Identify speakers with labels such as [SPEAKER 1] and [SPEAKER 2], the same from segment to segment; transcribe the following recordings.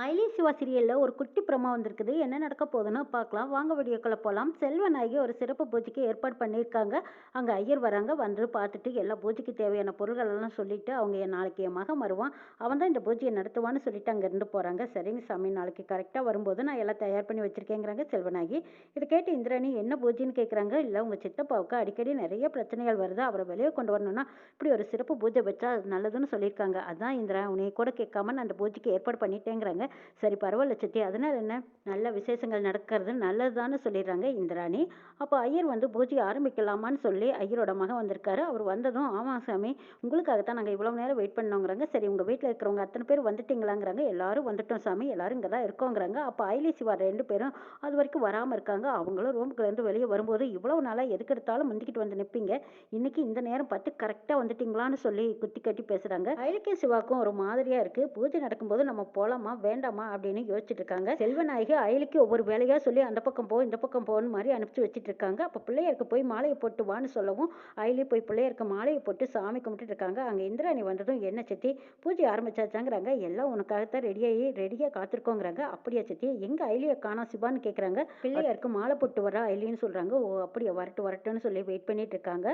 [SPEAKER 1] அயலி சிவா சீரியலில் ஒரு குட்டி பிரமா வந்திருக்குது. என்ன நடக்க போகுதுன்னு பார்க்கலாம். வாங்க வீடியோக்குள்ளே போகலாம் செல்வநாயகி ஒரு சிறப்பு பூஜைக்கு ஏற்பாடு பண்ணியிருக்காங்க. அங்கே ஐயர் வராங்க. வந்து பார்த்துட்டு எல்லா பூஜைக்கு தேவையான பொருள்கள் எல்லாம் சொல்லிட்டு அவங்க என் நாளைக்கு என் மகன் வருவான். அவன் தான் இந்த பூஜையை நடத்துவான்னு சொல்லிட்டு அங்கேருந்து போகிறாங்க சரிங்க சாமி நாளைக்கு கரெக்டாக வரும்போது நான் எல்லாம் தயார் பண்ணி வச்சுருக்கேங்கிறாங்க செல்வநாயகி இதை கேட்டு இந்திராணி என்ன பூஜைன்னு கேட்குறாங்க இல்லை உங்கள் சித்தப்பாவுக்கு அடிக்கடி நிறைய பிரச்சனைகள் வருது? அவரை வெளியே கொண்டு வரணும்னா இப்படி ஒரு சிறப்பு பூஜை வச்சா அது நல்லதுன்னு சொல்லியிருக்காங்க. அதான் இந்திரா உன்னை கூட கேட்காம நான் அந்த பூஜைக்கு ஏற்பாடு பண்ணிட்டேங்கிறாங்க. சரி பரவாயில்ல சித்தி. அதனால் என்ன? நல்ல விசேஷங்கள் நடக்கிறது நல்லதுதான்னு சொல்லிடுறாங்க இந்திராணி. அப்போ ஐயர் வந்து பூஜை ஆரம்பிக்கலாமான்னு சொல்லி ஐயரோட மகன் வந்திருக்காரு. அவர் வந்ததும் ஆமாம் சாமி உங்களுக்காகத்தான் நாங்கள் இவ்வளோ நேரம் வெயிட் பண்ணோங்கிறாங்க. சரி உங்கள் வீட்டில் இருக்கிறவங்க அத்தனை பேர் வந்துட்டீங்களாங்கிறாங்க. எல்லாரும் வந்துட்டோம் சாமி. எல்லாரும் இங்கே தான் இருக்கோங்கிறாங்க. அப்போ ஐலி சிவா ரெண்டு பேரும் அது வரைக்கும் வராமல் இருக்காங்க. அவங்களும் ரூம்குலேருந்து வெளியே வரும்போது இவ்வளோ நாளாக எதுக்கு எடுத்தாலும் முந்திக்கிட்டு வந்து நிற்பீங்க இன்னைக்கு இந்த நேரம் பார்த்து கரெக்டாக வந்துட்டீங்களான்னு சொல்லி குத்தி கட்டி பேசுகிறாங்க ஐலிக்கும் சிவாக்கும் ஒரு மாதிரியாக இருக்குது பூஜை நடக்கும்போது நம்ம போகலாமா வேண்டாமா அப்படின்னு யோசிச்சுட்டு இருக்காங்க செல்வநாயகி அயலுக்கு ஒவ்வொரு வேலையாக சொல்லி அந்த பக்கம் போ இந்த பக்கம் போகணும் மாதிரி அனுப்பிச்சு வச்சுட்டு இருக்காங்க அப்போ பிள்ளையருக்கு போய் மாலையை போட்டு வான்னு சொல்லவும் அயலி போய் பிள்ளையருக்கு மாலையை போட்டு சாமி கும்பிட்டு இருக்காங்க அங்கே இந்திராணி வந்ததும் என்ன சத்தி பூஜை ஆரம்பிச்சாச்சாங்கிறாங்க? எல்லாம் உனக்காகத்தான் ரெடியாகி ரெடியாக காத்திருக்கோங்கிறாங்க? அப்படியா சத்தி எங்க அயலியை காணா சிவான்னு கேட்குறாங்க பிள்ளையாருக்கு மாலை போட்டு வரா அயலின்னு சொல்றாங்க. ஓ அப்படியா வரட்டு வரட்டுன்னு சொல்லி வெயிட் பண்ணிட்டு இருக்காங்க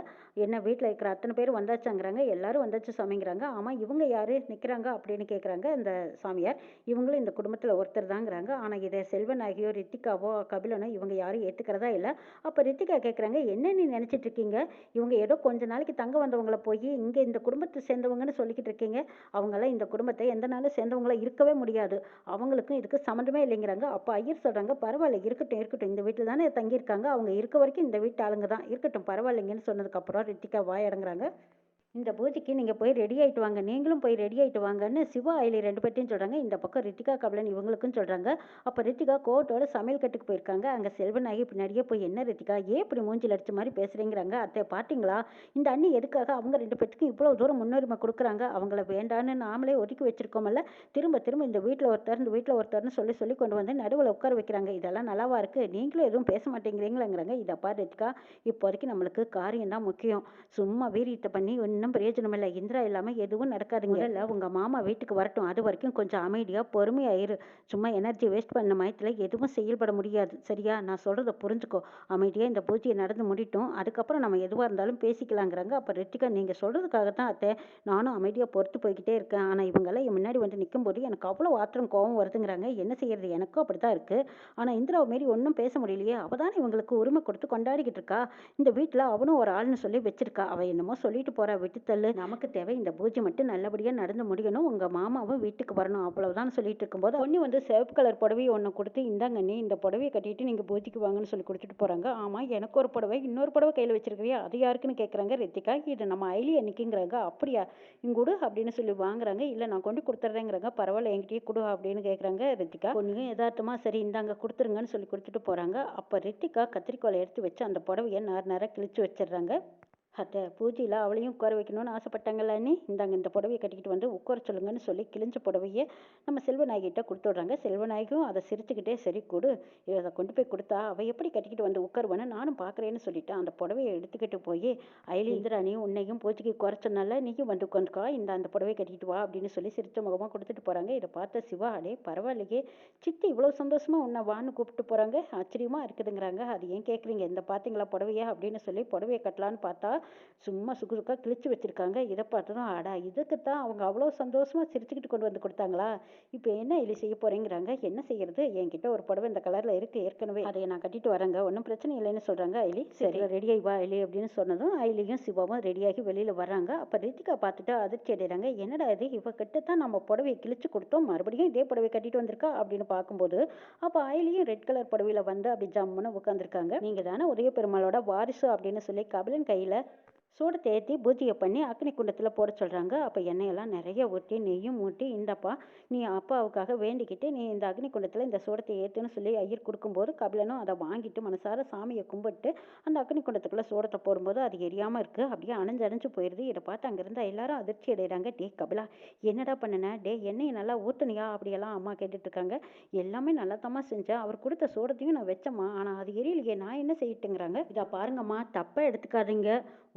[SPEAKER 1] என்ன வீட்டில் இருக்கிற அத்தனை பேர் வந்தாச்சாங்கிறாங்க. எல்லாரும் வந்தாச்சு சாமிங்கிறாங்க. ஆமாம் இவங்க யாரு? நிற்கிறாங்க அப்படின்னு கேட்குறாங்க இந்த சாமியார். இவங்க இவங்களும் இந்த குடும்பத்தில் ஒருத்தர் தாங்கிறாங்க. ஆனால் இதை செல்வநாயகியோ ரித்திகாவோ கபிலனோ இவங்க யாரும் ஏற்றுக்கிறதா இல்லை. அப்போ ரித்திகா கேட்குறாங்க என்ன நீ நினச்சிட்டு இருக்கீங்க? இவங்க ஏதோ கொஞ்ச நாளைக்கு தங்க வந்தவங்கள போய் இங்கே இந்த குடும்பத்தை சேர்ந்தவங்கன்னு சொல்லிக்கிட்டு இருக்கீங்க. அவங்களாம் இந்த குடும்பத்தை எந்த நாளும் சேர்ந்தவங்களா இருக்கவே முடியாது. அவங்களுக்கும் இதுக்கு சம்மந்தமே இல்லைங்கிறாங்க. அப்போ ஐயர் சொல்கிறாங்க பரவாயில்ல இருக்கட்டும் இருக்கட்டும். இந்த வீட்டில் தானே தங்கியிருக்காங்க. அவங்க இருக்க வரைக்கும் இந்த வீட்டு ஆளுங்க தான். இருக்கட்டும் பரவாயில்லைங்கன்னு சொன்னதுக்கப்புறம் ரித்திகா வாயடங்குறாங்க. இந்த பூஜைக்கு நீங்கள் போய் ரெடி ஆகிட்டு வாங்க. நீங்களும் போய் ரெடி ஆகிட்டு வாங்கன்னு சிவா ஐலி ரெண்டு பேர்ட்டையும் சொல்கிறாங்க இந்த பக்கம் ரித்திகா கபலன் இவங்களுக்கும் சொல்கிறாங்க அப்போ ரித்திகா கோட்டோட சமையல் கட்டுக்கு போயிருக்காங்க. அங்கே செல்வநாயகி பின்னாடியே போய் என்ன ரித்திகா ஏன் இப்படி மூஞ்சில் அடிச்ச மாதிரி பேசுகிறேங்கிறாங்க அத்தை பார்த்தீங்களா இந்த அண்ணி எதுக்காக அவங்க ரெண்டு பேர்த்துக்கும் இவ்வளோ தூரம் முன்னுரிமை கொடுக்குறாங்க? அவங்கள வேண்டான்னு நாமளே ஒதுக்கி வச்சுருக்கோமல்ல திரும்ப திரும்ப இந்த வீட்டில் ஒருத்தர் இந்த வீட்டில் ஒருத்தர்னு சொல்லி சொல்லி கொண்டு வந்து நடுவில் உட்கார வைக்கிறாங்க. இதெல்லாம் நல்லாவா இருக்குது நீங்களும் எதுவும் பேச மாட்டேங்கிறீங்களாங்கிறாங்க. இதை பாரு ரித்திகா இப்போதைக்கு நம்மளுக்கு காரியம் தான் முக்கியம். சும்மா வீரியத்தை பண்ணி ஒன்று ஒன்றும் பிரயோஜனம் இல்லை. இந்திரா இல்லாமல் எதுவும் நடக்காதுங்க. இல்லை உங்கள் மாமா வீட்டுக்கு வரட்டும். அது வரைக்கும் கொஞ்சம் அமைதியாக பொறுமையாயிரு சும்மா எனர்ஜி வேஸ்ட் பண்ண மயத்தில் எதுவும் செயல்பட முடியாது. சரியா? நான் சொல்கிறத புரிஞ்சுக்கோ. அமைதியாக இந்த பூஜையை நடந்து முடிட்டோம். அதுக்கப்புறம் நம்ம எதுவாக இருந்தாலும் பேசிக்கலாங்கிறாங்க. அப்போ ரித்திகா நீங்கள் சொல்கிறதுக்காக தான் அத்தை நானும் அமைதியாக பொறுத்து போய்கிட்டே இருக்கேன். ஆனால் இவங்கெல்லாம் என் முன்னாடி வந்து நிற்கும்போது எனக்கு அவ்வளோ ஆத்திரம் கோவம் வருதுங்கிறாங்க. என்ன செய்கிறது எனக்கும் அப்படி தான் இருக்குது ஆனால் இந்திராவை மாரி ஒன்றும் பேச முடியலையே. அவள் தானே இவங்களுக்கு உரிமை கொடுத்து கொண்டாடிக்கிட்டு இருக்கா? இந்த வீட்டில் அவனும் ஒரு ஆள்னு சொல்லி வச்சிருக்கா. அவள் என்னமோ சொல்லிட்டு போறா. விட்டு தள்ளு. நமக்கு தேவை இந்த பூஜை மட்டும் நல்லபடியாக நடந்து முடியணும். உங்கள் மாமாவும் வீட்டுக்கு வரணும். அவ்வளவுதான் சொல்லிட்டு இருக்கும்போது பொண்ணு வந்து சிவப்பு கலர் புடவை ஒன்று கொடுத்து இந்தாங்க நீ இந்த புடவையை கட்டிட்டு நீங்கள் பூஜைக்கு வாங்கன்னு சொல்லி கொடுத்துட்டு போகிறாங்க ஆமாம் எனக்கு ஒரு புடவை இன்னொரு புடவை கையில் வச்சிருக்கிறியா? அது யாருக்குன்னு கேட்குறாங்க ரித்திகா இது நம்ம ஐலி அன்னைக்குங்கிறாங்க. அப்படியா? இங்கூடு அப்படின்னு சொல்லி வாங்குறாங்க. இல்லை நான் கொண்டு கொடுத்துட்றேங்கிறாங்க பரவாயில்ல என்கிட்டயே கொடு அப்படின்னு கேட்குறாங்க ரித்திகா. பொண்ணுங்க யதார்த்தமாக சரி இந்தாங்க கொடுத்துருங்கன்னு சொல்லி கொடுத்துட்டு போகிறாங்க அப்போ ரித்திகா கத்திரிக்கோலை எடுத்து வச்சு அந்த புடவையை நேர நேரம் கிழிச்சு வச்சிடுறாங்க. அத்தை பூஜையில் அவளையும் உட்கார வைக்கணும்னு ஆசைப்பட்டாங்கல்ல நீ இந்தாங்க இந்த புடவையை கட்டிக்கிட்டு வந்து உட்கார சொல்லுங்கன்னு சொல்லி கிழிஞ்ச புடவையை நம்ம செல்வநாயகிட்ட கொடுத்து விட்றாங்க செல்வநாயகியும் அதை சிரிச்சுக்கிட்டே சரி கொடு இதை கொண்டு போய் கொடுத்தா அவள் எப்படி கட்டிக்கிட்டு வந்து உட்காருவான்னு நானும் பார்க்குறேன்னு சொல்லிட்டு. அந்த புடவையை எடுத்துக்கிட்டு போய் ஐலி இந்திராணி உன்னையும் பூஜைக்கு குறைச்சனால நீயும் வந்து உட்காந்துக்கா. இந்த அந்த புடவையை கட்டிக்கிட்டு வா அப்படின்னு சொல்லி சிரிச்ச முகமாக கொடுத்துட்டு போகிறாங்க இதை பார்த்த சிவா அடே பரவாயில்லையே. சித்தி இவ்வளோ சந்தோஷமாக உன்னை வான்னு கூப்பிட்டு போகிறாங்க ஆச்சரியமாக இருக்குதுங்கிறாங்க. அது ஏன் கேட்குறீங்க? இந்த பார்த்தீங்களா புடவையா? அப்படின்னு சொல்லி புடவையை கட்டலான்னு பார்த்தா சும்மா சுக்கு கிழிச்சு வச்சிருக்காங்க. இதை பார்த்ததும் அடா இதுக்கு தான் அவங்க அவ்வளோ சந்தோஷமாக சிரிச்சுக்கிட்டு கொண்டு வந்து கொடுத்தாங்களா? இப்போ என்ன இலி செய்ய போறேங்கிறாங்க? என்ன செய்யறது? என்கிட்ட ஒரு புடவை இந்த கலரில் இருக்கு ஏற்கனவே. அதை நான் கட்டிட்டு வரேங்க. ஒன்றும் பிரச்சனை இல்லைன்னு சொல்கிறாங்க ஐலி சரி ரெடியாகி வா ஐலி அப்படின்னு சொன்னதும் ஐலியும் சிவாவும் ரெடியாகி வெளியில் வர்றாங்க. அப்போ ரித்திகா பார்த்துட்டு அதிர்ச்சி அடைகிறாங்க என்னடா இது? இவ கிட்ட தான் நம்ம புடவையை கிழிச்சு கொடுத்தோம். மறுபடியும் இதே புடவை கட்டிட்டு வந்திருக்கா அப்படின்னு பார்க்கும்போது அப்போ ஐலியும் ரெட் கலர் புடவையில் வந்து அப்படி ஜம்முன்னு உட்காந்துருக்காங்க நீங்கள் தானே உதய பெருமாளோட வாரிசு அப்படின்னு சொல்லி கபிலன் கையில் சூடு தேத்தி பூஜையை பண்ணி அக்னி குண்டத்தில் போட சொல்கிறாங்க அப்போ எண்ணெயெல்லாம் நிறைய ஊற்றி நெய்யும் ஊட்டி இந்தப்பா நீ அப்பாவுக்காக வேண்டிக்கிட்டு நீ இந்த அக்னி குண்டத்தில் இந்த சூடத்தை ஏற்றுன்னு சொல்லி ஐயர் கொடுக்கும்போது கபிலனும் அதை வாங்கிட்டு மனசார சாமியை கும்பிட்டு அந்த அக்னி குண்டத்துக்குள்ளே சூடத்தை போடும்போது அது எரியாமல் இருக்குது அப்படியே அணைஞ்சு அணைஞ்சு போயிடுது இதை பார்த்து அங்கேருந்து எல்லாரும் அதிர்ச்சி அடைகிறாங்க டே கபிலா என்னடா பண்ணுன? டே எண்ணெயை நல்லா ஊற்றுனியா அப்படியெல்லாம் அம்மா கேட்டுட்ருக்காங்க. எல்லாமே நல்லதாம்மா செஞ்சேன் அவர் கொடுத்த சூடத்தையும் நான் வச்சேம்மா. ஆனால் அது எரியலையே. நான் என்ன செய்யட்டுங்கிறாங்க? இதை பாருங்கம்மா. தப்பாக எடுத்துக்காதீங்க.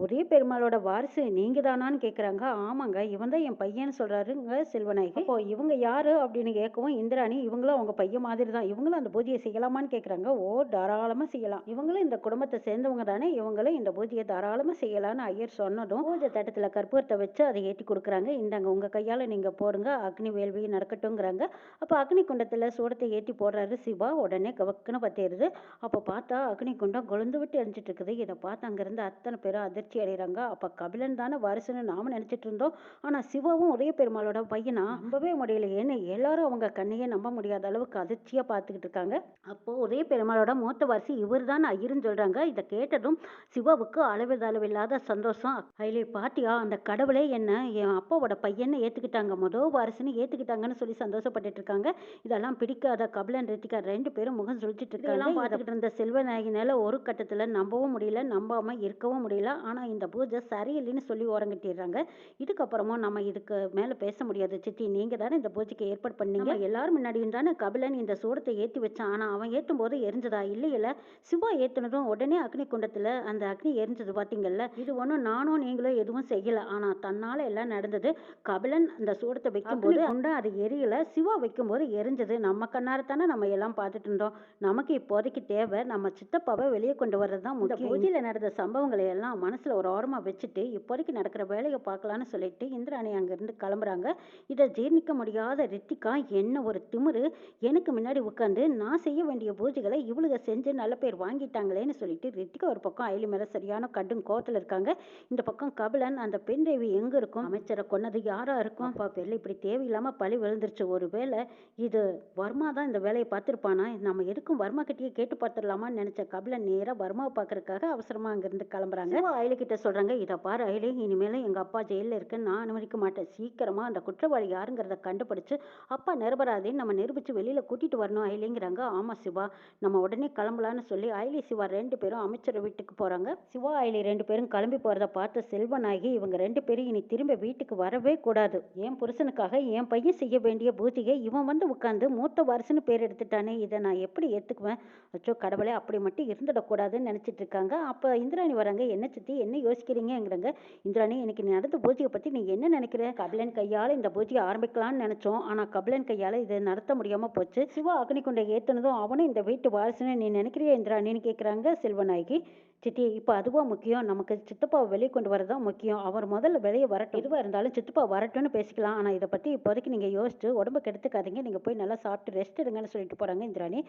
[SPEAKER 1] ஒரே பெருமாளோட வாரிசு நீங்க தானான்னு கேட்குறாங்க ஆமாங்க இவன் தான் என் பையன் சொல்றாருங்க செல்வநாயகி. இப்போ இவங்க யாரு அப்படின்னு கேட்கவும் இந்திராணி இவங்களும் அவங்க பையன் மாதிரி தான் இவங்களும் அந்த பூஜையை செய்யலாமான்னு கேட்குறாங்க ஓ தாராளமாக செய்யலாம். இவங்களும் இந்த குடும்பத்தை சேர்ந்தவங்க தானே இவங்களும் இந்த பூஜையை தாராளமாக செய்யலாம்னு ஐயர் சொன்னதும் பூஜை தட்டத்தில் கற்பூரத்தை வச்சு அதை ஏற்றி கொடுக்குறாங்க. இந்தாங்க உங்கள் கையால் நீங்கள் போடுங்க அக்னி வேள்வி நடக்கட்டுங்கிறாங்க அப்போ அக்னி குண்டத்தில் சூடத்தை ஏற்றி போடுறாரு சிவா. உடனே கவக்குன்னு பத்திடுது அப்போ பார்த்தா அக்னி குண்டம் கொழுந்து விட்டு எரிஞ்சிட்டு இருக்குது. இதை பார்த்து அங்கேருந்து அத்தனை பேரும் அதிர்ச்சி அடைகிறாங்க அப்போ கபிலன் தானே வாரிசுன்னு நாம நினச்சிட்டு இருந்தோம். ஆனால் சிவாவும் ஒரே பெருமாளோட பையனா? நம்பவே முடியலையேன்னு எல்லாரும் அவங்க கண்ணையே நம்ப முடியாத அளவுக்கு அதிர்ச்சியாக பார்த்துக்கிட்டு இருக்காங்க. அப்போ ஒரே பெருமாளோட மூத்த வாரிசு இவர் தான் ஐயருன்னு சொல்கிறாங்க இதை கேட்டதும் சிவாவுக்கு அளவில் அளவில்லாத சந்தோஷம். அதிலே பாட்டியா அந்த கடவுளே என்ன என் அப்பாவோட பையனை ஏற்றுக்கிட்டாங்க மொதல் வாரிசுன்னு ஏற்றுக்கிட்டாங்கன்னு சொல்லி சந்தோஷப்பட்டுட்டு இருக்காங்க. இதெல்லாம் பிடிக்காத கபிலன் ரித்திகா ரெண்டு பேரும் முகம் சுழிச்சிட்டு இருக்காங்க. பார்த்துக்கிட்டு இருந்த செல்வநாயகினால ஒரு கட்டத்தில் நம்பவும் முடியல நம்பாம இருக்கவும் முடியல. ஆனால் இந்த பூஜை சரியில்லைன்னு சொல்லி ஓரங்கட்டிடுறாங்க. இதுக்கப்புறமும் நம்ம இதுக்கு மேலே பேச முடியாது. சித்தி நீங்கள் தானே இந்த பூஜைக்கு ஏற்பாடு பண்ணீங்க. எல்லாரும் முன்னாடியும் தானே கபிலன் இந்த சூடத்தை ஏற்றி வச்சான். ஆனால் அவன் ஏற்றும் போது எரிஞ்சதா? இல்லையில. சிவா ஏற்றுனதும் உடனே அக்னி குண்டத்தில் அந்த அக்னி எரிஞ்சது பார்த்தீங்கல்ல இது ஒன்றும் நானும் நீங்களும் எதுவும் செய்யல. ஆனால் தன்னால் எல்லாம் நடந்தது. கபிலன் அந்த சூடத்தை வைக்கும்போது குண்டம் அது எரியல. சிவா வைக்கும்போது எரிஞ்சது. நம்ம கண்ணார தானே நம்ம எல்லாம் பார்த்துட்டு இருந்தோம். நமக்கு இப்போதைக்கு தேவை. நம்ம சித்தப்பாவை வெளியே கொண்டு வர்றது தான் முக்கியம். பூஜையில் நடந்த சம்பவங்களை எல்லாம் மனசில் ஒரு ஓரமாக வச்சுட்டு இப்போதைக்கு நடக்கிற வேலையை பார்க்கலான்னு சொல்லிட்டு இந்திராணி அங்கேருந்து கிளம்புறாங்க. இதை ஜீர்ணிக்க முடியாத ரித்திகா என்ன ஒரு திமிரு? எனக்கு முன்னாடி உட்காந்து நான் செய்ய வேண்டிய பூஜைகளை இவளுக செஞ்சு நல்ல பேர் வாங்கிட்டாங்களேன்னு சொல்லிட்டு ரித்திகா ஒரு பக்கம் அயலி மேலே சரியான கடும் கோவத்தில் இருக்காங்க. இந்த பக்கம் கபிலன் அந்த பெண் தேவி எங்கே இருக்கும்? அமைச்சரை கொன்னது யாராக இருக்கும்? அப்பா பேரில் இப்படி தேவையில்லாமல் பழி விழுந்துருச்சு. ஒரு வேலை இது வர்மா தான் இந்த வேலையை பார்த்துருப்பானா? நம்ம எதுக்கும் வர்மா கிட்டேயே கேட்டு பார்த்துடலாமான்னு நினச்ச கபிலன் நேராக வர்மாவை பார்க்கறதுக்காக அவசரமாக அங்கேருந்து கிளம்புறாங்க. அயலி கிட்ட சொல்கிறாங்க இதை பாரு அயலி இனிமேலும் எங்கள் அப்பா ஜெயிலில் இருக்க நான் அனுமதிக்க மாட்டேன். சீக்கிரமாக அந்த குற்றவாளி யாருங்கிறத கண்டுபிடிச்சு அப்பா நிரபராதேன்னு நம்ம நிரூபித்து வெளியில் கூட்டிகிட்டு வரணும் அயலேங்கிறாங்க ஆமாம் சிவா நம்ம உடனே கிளம்பலான்னு சொல்லி அயலி சிவா ரெண்டு பேரும் அமைச்சர் வீட்டுக்கு போகிறாங்க சிவா அயலி ரெண்டு பேரும் கிளம்பி போகிறத பார்த்த செல்வனாகி இவங்க ரெண்டு பேரும் இனி திரும்ப வீட்டுக்கு வரவே கூடாது. என் புருஷனுக்காக என் பையன் செய்ய வேண்டிய பூஜையை இவன் வந்து உட்காந்து மூத்த வாரிசுன்னு பேர் எடுத்துட்டானே இதை நான் எப்படி ஏற்றுக்குவேன் அச்சோ கடவுளே அப்படி மட்டும் இருந்துடக்கூடாதுன்னு நினச்சிட்டு இருக்காங்க. அப்போ இந்திராணி வராங்க என்ன சித்தி என்ன யோசிக்கிறீங்கிறாங்க இந்திராணி எனக்கு நடந்த பூஜையை பற்றி நீ என்ன நினைக்கிற? கபிலன் கையால் இந்த பூஜையை ஆரம்பிக்கலாம்னு நினச்சோம். ஆனால் கபிலன் கையால் இதை நடத்த முடியாமல் போச்சு. சிவா அக்னிகுண்டை ஏற்றுனதும் அவனும் இந்த வீட்டு வாரிசுன்னு நீ நினைக்கிறியா இந்திராணின்னு கேட்குறாங்க செல்வநாயகி. சித்தி இப்போ அதுவா முக்கியம்? நமக்கு சித்தப்பாவை வெளியே கொண்டு வரதான் முக்கியம். அவர் முதல்ல வெளியே வரட்டும். எதுவாக இருந்தாலும் சித்தப்பா வரட்டும்னு பேசிக்கலாம். ஆனால் இதை பற்றி இப்போதைக்கு நீங்கள் யோசிச்சு உடம்பு கெடுத்துக்காதீங்க. நீங்கள் போய் நல்லா சாப்பிட்டு ரெஸ்ட் எடுங்கன்னு சொல்லிட்டு போகிறாங்க இந்திராணி.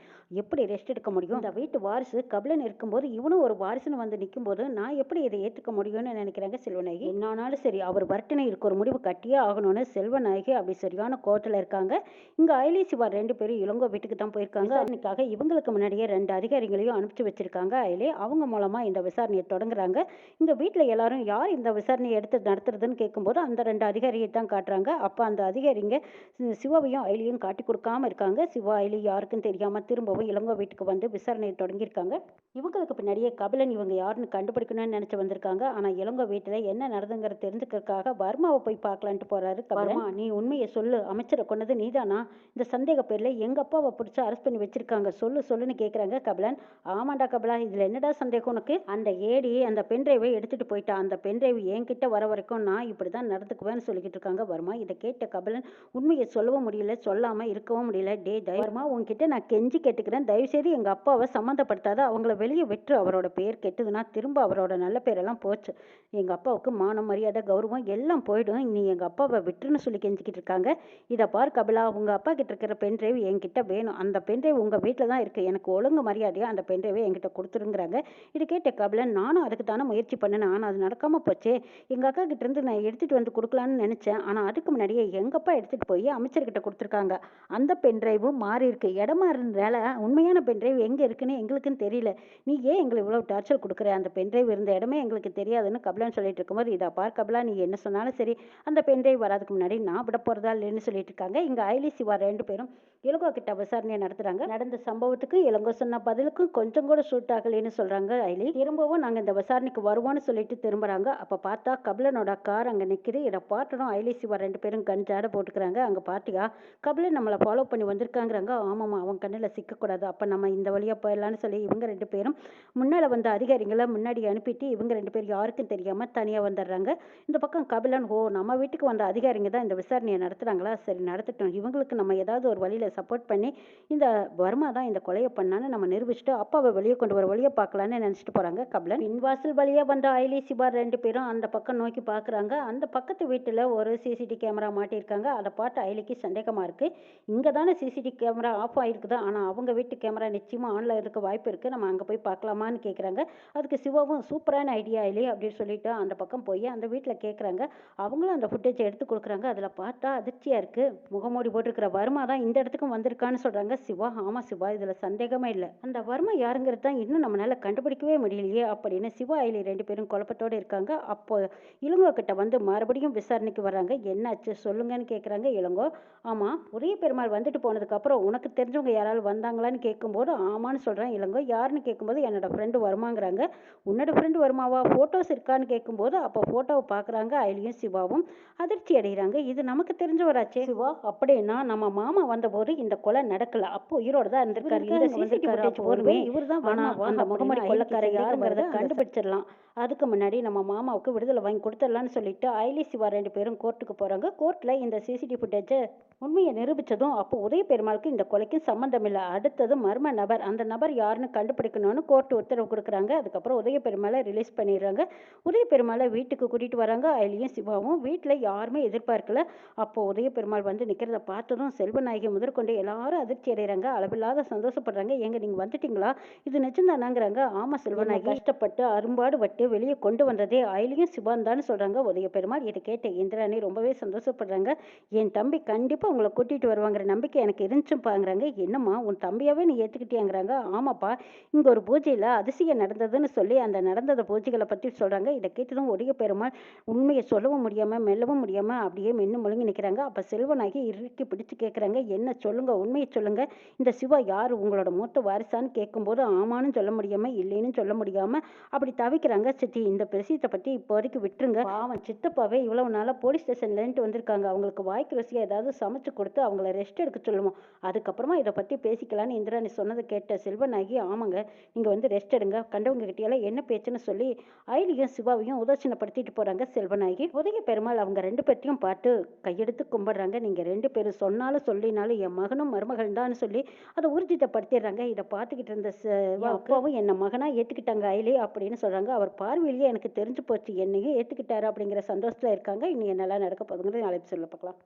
[SPEAKER 1] எப்படி ரெஸ்ட் எடுக்க முடியும்? இந்த வீட்டு வாரிசு கபிலன் இருக்கும்போது இவனும் ஒரு வாரிசுன்னு வந்து நிற்கும்போது நான் எப்படி இதை ஏற்றுக்க முடியும்னு நினைக்கிறாங்க செல்வநாயகி. என்னானாலும் சரி அவர் வரட்டுன்னு இருக்க ஒரு முடிவு கட்டியே ஆகணும்னு செல்வநாயகி அப்படி சரியான கோர்ட்டில் இருக்காங்க. இங்கே அயலி சிவா ரெண்டு பேரும் இளங்கோ வீட்டுக்கு தான் போயிருக்காங்க. அதுக்காக இவங்களுக்கு முன்னாடியே ரெண்டு அதிகாரிகளையும் அனுப்பிச்சு வச்சிருக்காங்க ஐலே அவங்க மூலமாக இந்த விசாரணையை தொடங்குறாங்க. இந்த வீட்டில் எல்லாரும் யார் இந்த விசாரணையை எடுத்து நடத்துறதுன்னு கேட்கும்போது அந்த ரெண்டு அதிகாரியை தான் காட்டுறாங்க. அப்போ அந்த அதிகாரிங்க சிவாவையும் ஐலியும் காட்டி கொடுக்காம இருக்காங்க. சிவா ஐலி யாருக்கும் தெரியாமல் திரும்பவும் இளங்கோ வீட்டுக்கு வந்து விசாரணையை தொடங்கியிருக்காங்க. இவங்களுக்கு பின்னாடியே கபிலன் இவங்க யாருன்னு கண்டுபிடிக்கணும்னு நினச்சி வந்திருக்காங்க. ஆனால் இளங்கோ வீட்டில் என்ன நடந்துங்கிறத தெரிஞ்சுக்கிறதுக்காக வர்மாவை போய் பார்க்கலான்ட்டு போறாரு கபிலன். நீ உண்மையை சொல்லு. அமைச்சரை கொண்டது நீதானா? இந்த சந்தேக பேரில் எங்கள் அப்பாவை பிடிச்சி அரெஸ்ட் பண்ணி வச்சிருக்காங்க? சொல்லு சொல்லுன்னு கேட்குறாங்க கபிலன். ஆமாண்டா கபிலா இதில் என்னடா சந்தேகம்? உனக்கு அந்த ஏடி அந்த பென்ட்ரைவை எடுத்துகிட்டு போயிட்டா. அந்த பென்ட்ரைவ் என்கிட்ட வர வரைக்கும் நான் இப்படி தான் நடந்துக்குவேன்னு சொல்லிக்கிட்டு இருக்காங்க வர்மா. இதை கேட்ட கபிலன் உண்மையை சொல்லவும் முடியல சொல்லாமல் இருக்கவும் முடியல. டே தய வர்மா உங்ககிட்ட நான் கெஞ்சி கேட்டுக்கிறேன். தயவுசெய்து எங்கள் அப்பாவை சம்மந்தப்படுத்தாத. அவங்கள வெளியே விட்டுரு. அவரோட பேர் கெட்டதுன்னா திரும்ப அவரோட நல்ல பேரெல்லாம் போச்சு. எங்கள் அப்பாவுக்கு மானம் மரியாதை கௌரவம் எல்லாம் போயிடும். நீ எங்கள் அப்பாவை விட்டுருன்னு சொல்லி கெஞ்சிக்கிட்டு இருக்காங்க. இதை பார் கபிலா உங்கள் அப்பா கிட்ட இருக்கிற பென்ட்ரைவ் என்கிட்ட வேணும். அந்த பென்ட்ரைவ் உங்கள் வீட்டில் தான் இருக்குது எனக்கு ஒழுங்கு மரியாதையாக அந்த பென்ட்ரைவை என்கிட்ட கொடுத்துருங்கிறாங்க. இதுக்கு கேட்ட நானும் அதுக்கு தானே முயற்சி பண்ணினேன் ஆனால் அது நடக்காமல் போச்சே. எங்கள் அக்கா கிட்டேருந்து நான் எடுத்துகிட்டு வந்து கொடுக்கலான்னு நினச்சேன். ஆனால் அதுக்கு முன்னாடியே எங்கள் அப்பா எடுத்துகிட்டு போய் அமைச்சர்கிட்ட கொடுத்துருக்காங்க. அந்த பென்ட்ரைவும் மாறி இருக்கு. இடமா இருந்ததால உண்மையான பென்ட்ரைவ் எங்கே இருக்குன்னு எங்களுக்குன்னு தெரியல. நீ ஏன் எங்களை இவ்வளோ டார்ச்சர் கொடுக்குற? அந்த பென்ட்ரைவ் இருந்த இடமே எங்களுக்கு தெரியாதுன்னு கபிலன் சொல்லிட்டு இருக்கும்போது இதை பார் கபிலா நீ என்ன சொன்னாலும் சரி. அந்த பென்ட்ரைவ் வராதுக்கு முன்னாடி நான் விட போகிறதா இல்லைன்னு சொல்லிட்டு இருக்காங்க. இங்கே ஐலி சிவா ரெண்டு பேரும் இளங்கோ கிட்ட விசாரணையை நடத்துறாங்க. நடந்த சம்பவத்துக்கு இளங்கோ சொன்ன பதிலுக்கும் கொஞ்சம் கூட ஷூட் ஆகலைன்னு சொல்றாங்க ஐலி. திரும்பவும் நாங்க இந்த விசாரணைக்கு வருவோம்னு சொல்லிட்டு திரும்புறாங்க. அப்ப பார்த்தா கபிலனோட கார் அங்க நிக்குது. இதை பாட்டனும் ஐலி சிவா ரெண்டு பேரும் கஞ்சாட போட்டுக்கிறாங்க. அங்க பாட்டியா கபிலன் நம்மளை ஃபாலோ பண்ணி வந்திருக்காங்கிறாங்க. ஆமாமா அவன் கண்ணில் சிக்கக்கூடாது. அப்ப நம்ம இந்த வழியா போயிடலாம்னு சொல்லி இவங்க ரெண்டு பேரும் முன்னால வந்த அதிகாரிகளை முன்னாடி அனுப்பிட்டு இவங்க ரெண்டு பேரும் யாருக்கும் தெரியாம தனியா வந்துடுறாங்க. இந்த பக்கம் கபிலன் ஓ நம்ம வீட்டுக்கு வந்த அதிகாரிங்க தான் இந்த விசாரணையை நடத்துறாங்களா? சரி நடத்தட்டும். இவங்களுக்கு நம்ம ஏதாவது ஒரு வழியில சப்போர்ட் பண்ணி இந்த வர்மா தான் இந்த கொலையை பண்ணான்னு நம்ம நிரூபிச்சுட்டு அப்பாவை வெளியே கொண்டு வர வழியை பார்க்கலான்னு நினச்சிட்டு போகிறாங்க கபிலன். பின்வாசல் வழியாக வந்த ஐலி சிபார் ரெண்டு பேரும் அந்த பக்கம் நோக்கி பார்க்குறாங்க. அந்த பக்கத்து வீட்டில் ஒரு சிசிடி கேமரா மாட்டியிருக்காங்க. அதை பார்த்து ஐலிக்கு சந்தேகமாக இருக்குது இங்கே தானே சிசிடி கேமரா ஆஃப் ஆகிருக்குது ஆனால் அவங்க வீட்டு கேமரா நிச்சயமாக ஆன்ல இருக்க வாய்ப்பு இருக்குது நம்ம அங்கே போய் பார்க்கலாமான்னு கேட்குறாங்க அதுக்கு சிவாவும் சூப்பரான ஐடியா இல்லையே அப்படின்னு சொல்லிட்டு அந்த பக்கம் போய் அந்த வீட்டில் கேட்குறாங்க அவங்களும் அந்த ஃபுட்டேஜ் எடுத்து கொடுக்குறாங்க. அதில் பார்த்தா அதிர்ச்சியாக இருக்குது முகமூடி போட்டிருக்கிற வர்மா தான் இந்த இடத்துல இடத்துக்கும் வந்திருக்கான்னு சொல்றாங்க. சிவா ஆமா சிவா இதுல சந்தேகமே இல்லை. அந்த வர்மா யாருங்கிறது தான் இன்னும் நம்மளால கண்டுபிடிக்கவே முடியலையே அப்படின்னு சிவா ஐலி ரெண்டு பேரும் குழப்பத்தோடு இருக்காங்க. அப்போ இளங்கோ கிட்ட வந்து மறுபடியும் விசாரணைக்கு வராங்க என்னாச்சு சொல்லுங்கன்னு கேட்குறாங்க இளங்கோ. ஆமா ஒரே பெருமாள் வந்துட்டு போனதுக்கு அப்புறம் உனக்கு தெரிஞ்சவங்க யாராவது வந்தாங்களான்னு கேட்கும்போது ஆமான்னு சொல்றேன் இளங்கோ. யாருன்னு கேட்கும்போது என்னோட ஃப்ரெண்டு வருமாங்கிறாங்க. உன்னோட ஃப்ரெண்டு வருமாவா? ஃபோட்டோஸ் இருக்கான்னு கேட்கும்போது அப்போ ஃபோட்டோவை பார்க்குறாங்க ஐலியும் சிவாவும். அதிர்ச்சி அடைகிறாங்க இது நமக்கு தெரிஞ்சவராச்சே. சிவா அப்படின்னா நம்ம மாமா வந்தபோது இந்த கொலை நடக்கல. அப்போ உயிரோட தான் இருந்திருக்காரு. இந்த சிசிடிவி போதுமே இவர் தான் அந்த முகமடி கொள்ளக்கார யாருங்கிறத கண்டுபிடிச்சிடலாம். அதுக்கு முன்னாடி நம்ம மாமாவுக்கு விடுதலை வாங்கி கொடுத்துடலாம்னு சொல்லிட்டு ஐலி சிவா ரெண்டு பேரும் கோர்ட்டுக்கு போகிறாங்க கோர்ட்டில் இந்த சிசிடிவி ஃபுட்டேஜை உண்மையை நிரூபிச்சதும் அப்போ உதய பெருமாளுக்கு இந்த கொலைக்கும் சம்மந்தம் இல்லை. அடுத்தது மர்ம நபர். அந்த நபர் யாருன்னு கண்டுபிடிக்கணும்னு கோர்ட் உத்தரவு கொடுக்குறாங்க. அதுக்கப்புறம் உதய பெருமாளை ரிலீஸ் பண்ணிடுறாங்க. உதய பெருமாளை வீட்டுக்கு கூட்டிகிட்டு வராங்க. ஐலியும் சிவாவும் வீட்டில் யாருமே எதிர்பார்க்கல. அப்போது உதய பெருமாள் வந்து நிற்கிறத பார்த்ததும் செல்வநாயகி முதற்கொண்டு எல்லாரும் அதிர்ச்சி அடைகிறாங்க அளவில்லாத சந்தோஷப்படுறாங்க. எங்கே நீங்கள் வந்துட்டீங்களா? இது நிஜம்தானாங்கிறாங்க. ஆமாம் செல்வநாயகி. கஷ்டப்பட்டு அரும்பாடு பட்டு வெளியே கொண்டு வந்ததே ஐலியும் சிவான் தான் சொல்றாங்க. உதய பெருமாள் இதை கேட்ட இந்திராணி ரொம்பவே சந்தோஷப்படுறாங்க. என் தம்பி கண்டிப்பாக உங்களை கூட்டிகிட்டு வருவாங்கிற நம்பிக்கை எனக்கு இருந்துச்சுப்பாங்கிறாங்க என்னம்மா உன் தம்பியாவே நீ ஏற்றுக்கிட்டியாங்கிறாங்க ஆமாப்பா இங்கே ஒரு பூஜையில் அதிசயம் நடந்ததுன்னு சொல்லி அந்த நடந்தத பூஜைகளை பற்றி சொல்கிறாங்க இதை கேட்டதும் உடைய பெருமாள் உண்மையை சொல்லவும் முடியாமல் மெல்லவும் முடியாமல் அப்படியே மென்று முழுங்கி நிற்கிறாங்க அப்போ செல்வனாகி இறுக்கி பிடிச்சு கேட்குறாங்க என்ன சொல்லுங்கள் உண்மையை சொல்லுங்கள் இந்த சிவா யார்? உங்களோட மூத்த வாரிசான்னு கேட்கும்போது ஆமான்னு சொல்ல முடியாமல் இல்லைன்னு சொல்ல முடியாமல் அப்படி தவிக்கிறாங்க. சித்தி இந்த பிரசியத்தை பத்தி இப்போதைக்கு விட்டுருங்க. பாவம். சித்தப்பாவே இவ்வளவு நாளா போலீஸ் ஸ்டேஷன்லேன்ட்டு வந்திருக்காங்க. அவங்களுக்கு வாய்க்கு ருசியா ஏதாவது சமைச்சு கொடுத்து அவங்கள ரெஸ்ட் எடுக்க சொல்லுவோம் அதுக்கப்புறமா இதை பத்தி பேசிக்கலான்னு இந்திராணி சொன்னதை கேட்ட செல்வநாயகி ஆமாங்க நீங்க வந்து ரெஸ்ட் எடுங்க. கண்டவங்க கிட்டயெல்லாம் என்ன பேச்சுன்னு சொல்லி ஐலியும் சிவாவையும் உதாசீனப்படுத்திட்டு போறாங்க செல்வநாயகி. உதய பெருமாள் அவங்க ரெண்டு பேர்த்தையும் பார்த்து கையெடுத்து கும்பிடுறாங்க. நீங்க ரெண்டு பேரும் சொன்னாலும் சொல்லினாலும் என் மகனும் மருமகள் தான் சொல்லி அதை ஊர்ஜிதப்படுத்திடுறாங்க இதை பார்த்துக்கிட்டு இருந்த அப்பாவும் என்ன மகனா ஏத்துக்கிட்டாங்க ஐலி? அப்படின்னு சொல்றாங்க. அவர் பார்வையிலேயே எனக்கு தெரிஞ்சு போச்சு. என்னையே ஏற்றுக்கிட்டாரு அப்படிங்கிற சந்தோஷத்தில் இருக்காங்க. இனி என்னெல்லாம் நடக்க போகுதுங்கிறது நாளைக்கு சொல்ல பார்க்கலாம்.